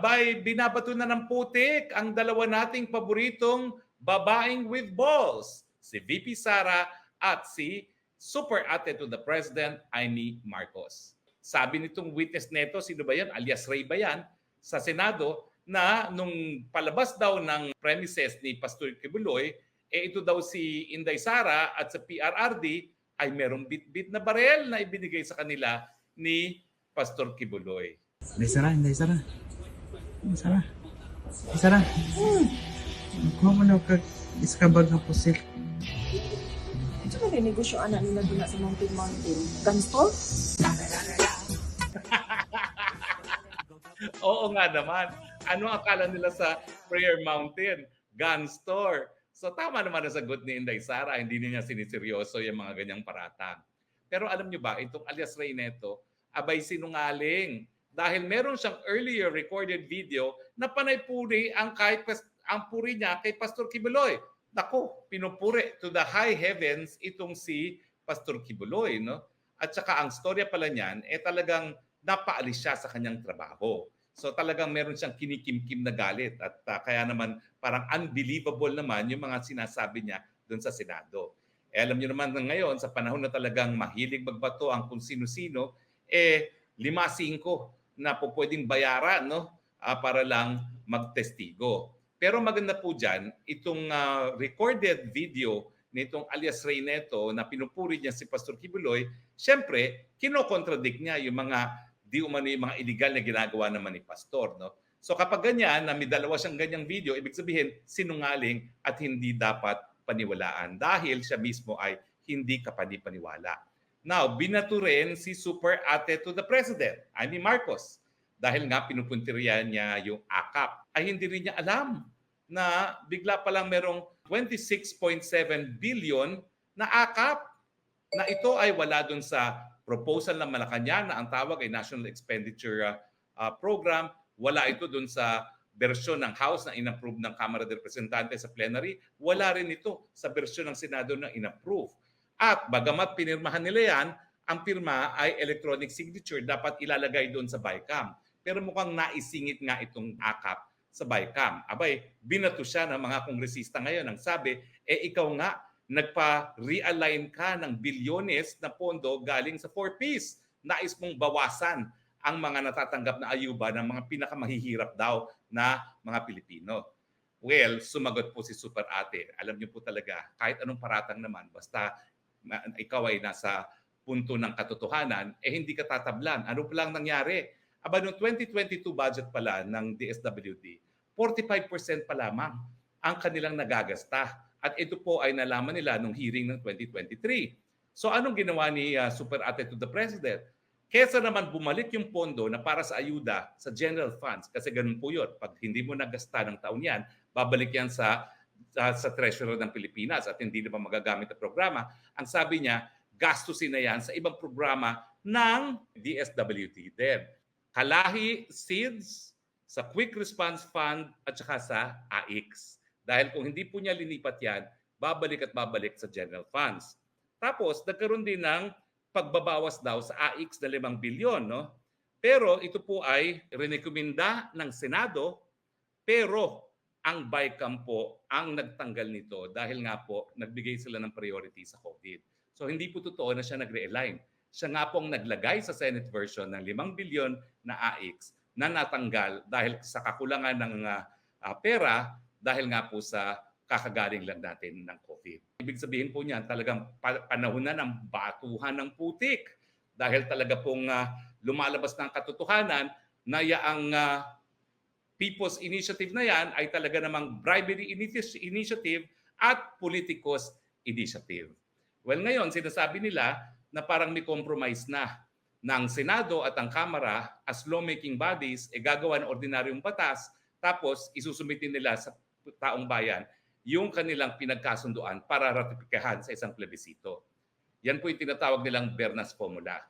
abay binabato na ng putik ang dalawa nating paboritong babaeng with balls, si VP Sara at si super ate to the President, Amy Marcos. Sabi nitong witness neto, sino ba yan? Alias Ray ba yan? Sa Senado, na nung palabas daw ng premises ni Pastor Kibuloy, eh ito daw si Inday Sara at sa PRRD ay merong bit-bit na barel na ibinigay sa kanila ni Pastor Kibuloy. Hindi Sara, hindi Sara. Hindi Sara. Hindi Sara. Kuha mo na kag iskabag ng pusil. Ito na rin negosyo anak nila doon sa Mountain Mountain. Ganstol? Oo nga naman. Ano ang akala nila sa Prayer Mountain? Gun store. So tama naman ang sagot ni Inday Sara. Hindi niya siniseryoso yung mga ganyang paratang. Pero alam niyo ba, itong alias Ray neto, abay sinungaling. Dahil meron siyang earlier recorded video na panay-puri ang, kay, ang puri niya kay Pastor Kibuloy. Nako, pinupuri to the high heavens itong si Pastor Kibuloy. No? At saka ang storya pala niyan, eh talagang napaalis siya sa kanyang trabaho. So talagang meron siyang kinikimkim na galit at uh, kaya naman parang unbelievable naman yung mga sinasabi niya doon sa Senado. Eh, alam niyo naman na ngayon sa panahon na talagang mahilig magbato ang kung sino-sino, eh lima-singko na po pwedeng bayaran no uh, para lang magtestigo. Pero maganda po diyan itong uh, recorded video nitong alias Ray Neto na pinupuri niya si Pastor Kibuloy, syempre kinokontradict niya yung mga di umano yung mga illegal na ginagawa naman ni pastor, no? So kapag ganyan, na may dalawa siyang ganyang video, ibig sabihin sinungaling at hindi dapat paniwalaan dahil siya mismo ay hindi kapani-paniwala. Now, binato rin si super ate to the president, Amy Marcos. Dahil nga pinupuntirya niya yung AKAP, ay hindi rin niya alam na bigla pa lang merong 26.7 billion na AKAP na ito ay wala dun sa proposal ng Malacanang na ang tawag ay National Expenditure uh, Program. Wala ito dun sa bersyon ng House na inapprove ng Kamara de Representantes sa plenary. Wala rin ito sa bersyon ng Senado na inapprove. At bagamat pinirmahan nila yan, ang pirma ay electronic signature, dapat ilalagay doon sa BICAM. Pero mukhang naisingit nga itong AKAP sa BICAM. Abay, binato siya ng mga kongresista ngayon ang sabi, eh ikaw nga, nagpa-realign ka ng bilyones na pondo galing sa 4Ps. Nais mong bawasan ang mga natatanggap na ayuba ng mga pinakamahihirap daw na mga Pilipino. Well, sumagot po si Super Ate. Alam niyo po talaga, kahit anong paratang naman, basta na, ikaw ay nasa punto ng katotohanan, eh hindi ka tatablan. Ano pa lang nangyari? Aba, noong 2022 budget pala ng DSWD, 45% pa lamang ang kanilang nagagasta at ito po ay nalaman nila nung hearing ng 2023. So anong ginawa ni uh, Super Ate to the President? Kesa naman bumalik yung pondo na para sa ayuda sa general funds, kasi ganun po yun. Pag hindi mo nagasta ng taon yan, babalik yan sa, sa, sa treasurer ng Pilipinas at hindi na pa magagamit ang programa. Ang sabi niya, gastusin na yan sa ibang programa ng DSWD din. Kalahi Seeds, sa Quick Response Fund at saka sa AIX. Dahil kung hindi po niya linipat yan, babalik at babalik sa general funds. Tapos, nagkaroon din ng pagbabawas daw sa AX na 5 bilyon. No? Pero ito po ay rekomenda ng Senado, pero ang BICAM po ang nagtanggal nito dahil nga po nagbigay sila ng priority sa COVID. So hindi po totoo na siya nag-realign. Siya nga po ang naglagay sa Senate version ng 5 bilyon na AX na natanggal dahil sa kakulangan ng uh, pera dahil nga po sa kakagaling lang natin ng COVID. Ibig sabihin po niyan, talagang panahon na ng batuhan ng putik dahil talaga pong uh, lumalabas ng katotohanan na yaang uh, People's Initiative na yan ay talaga namang bribery initiative at politicos initiative. Well, ngayon, sinasabi nila na parang may compromise na ng Senado at ang Kamara as lawmaking bodies, e eh, gagawa ng ordinaryong batas, tapos isusumitin nila sa taong bayan yung kanilang pinagkasunduan para ratifikahan sa isang plebisito. Yan po yung tinatawag nilang Bernas Formula.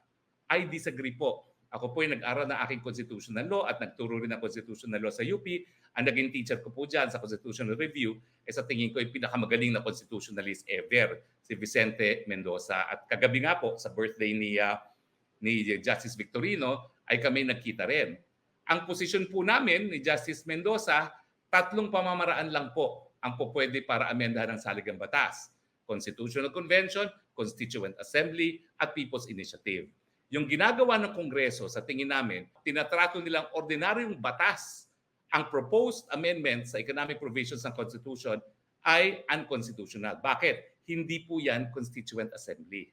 I disagree po. Ako po ay nag-aral ng aking constitutional law at nagturo rin ng constitutional law sa UP. Ang naging teacher ko po dyan sa constitutional review, eh sa tingin ko ay pinakamagaling na constitutionalist ever, si Vicente Mendoza. At kagabi nga po, sa birthday ni, uh, ni Justice Victorino, ay kami nagkita rin. Ang posisyon po namin ni Justice Mendoza, tatlong pamamaraan lang po ang po pwede para amendahan ng saligang batas. Constitutional Convention, Constituent Assembly, at People's Initiative. Yung ginagawa ng Kongreso sa tingin namin, tinatrato nilang ordinaryong batas ang proposed amendment sa economic provisions ng Constitution ay unconstitutional. Bakit? Hindi po yan Constituent Assembly.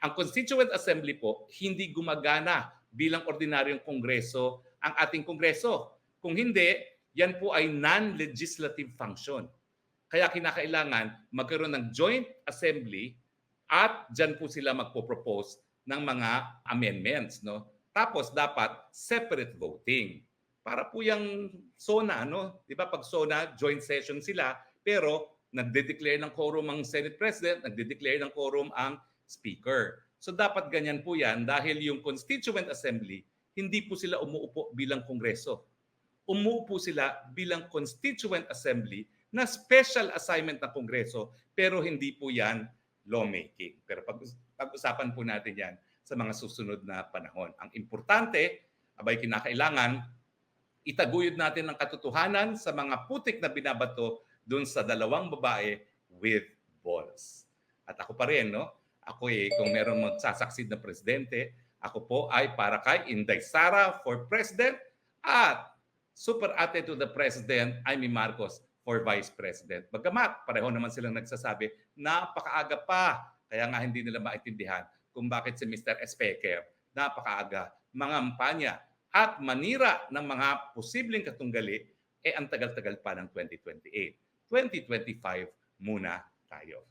Ang Constituent Assembly po, hindi gumagana bilang ordinaryong Kongreso ang ating Kongreso. Kung hindi, yan po ay non-legislative function. Kaya kinakailangan magkaroon ng joint assembly at dyan po sila magpo-propose ng mga amendments. No? Tapos dapat separate voting. Para po yung SONA, no? di ba pag SONA, joint session sila, pero nagde-declare ng quorum ang Senate President, nagde-declare ng quorum ang Speaker. So dapat ganyan po yan dahil yung Constituent Assembly, hindi po sila umuupo bilang Kongreso. Umuupo sila bilang Constituent Assembly na special assignment ng Kongreso pero hindi po yan lawmaking. Pero pag, pag-usapan po natin yan sa mga susunod na panahon. Ang importante, abay kinakailangan, itaguyod natin ang katotohanan sa mga putik na binabato dun sa dalawang babae with balls. At ako pa rin, no? Ako eh, kung merong magsasucceed na presidente, ako po ay para kay Inday Sara for president at super ate to the president, Amy Marcos for vice president. Bagamat pareho naman silang nagsasabi, napakaaga pa. Kaya nga hindi nila maintindihan kung bakit si Mr. Espeker napakaaga mangampanya at manira ng mga posibleng katunggali, eh ang tagal-tagal pa ng 2028. 2025 muna tayo.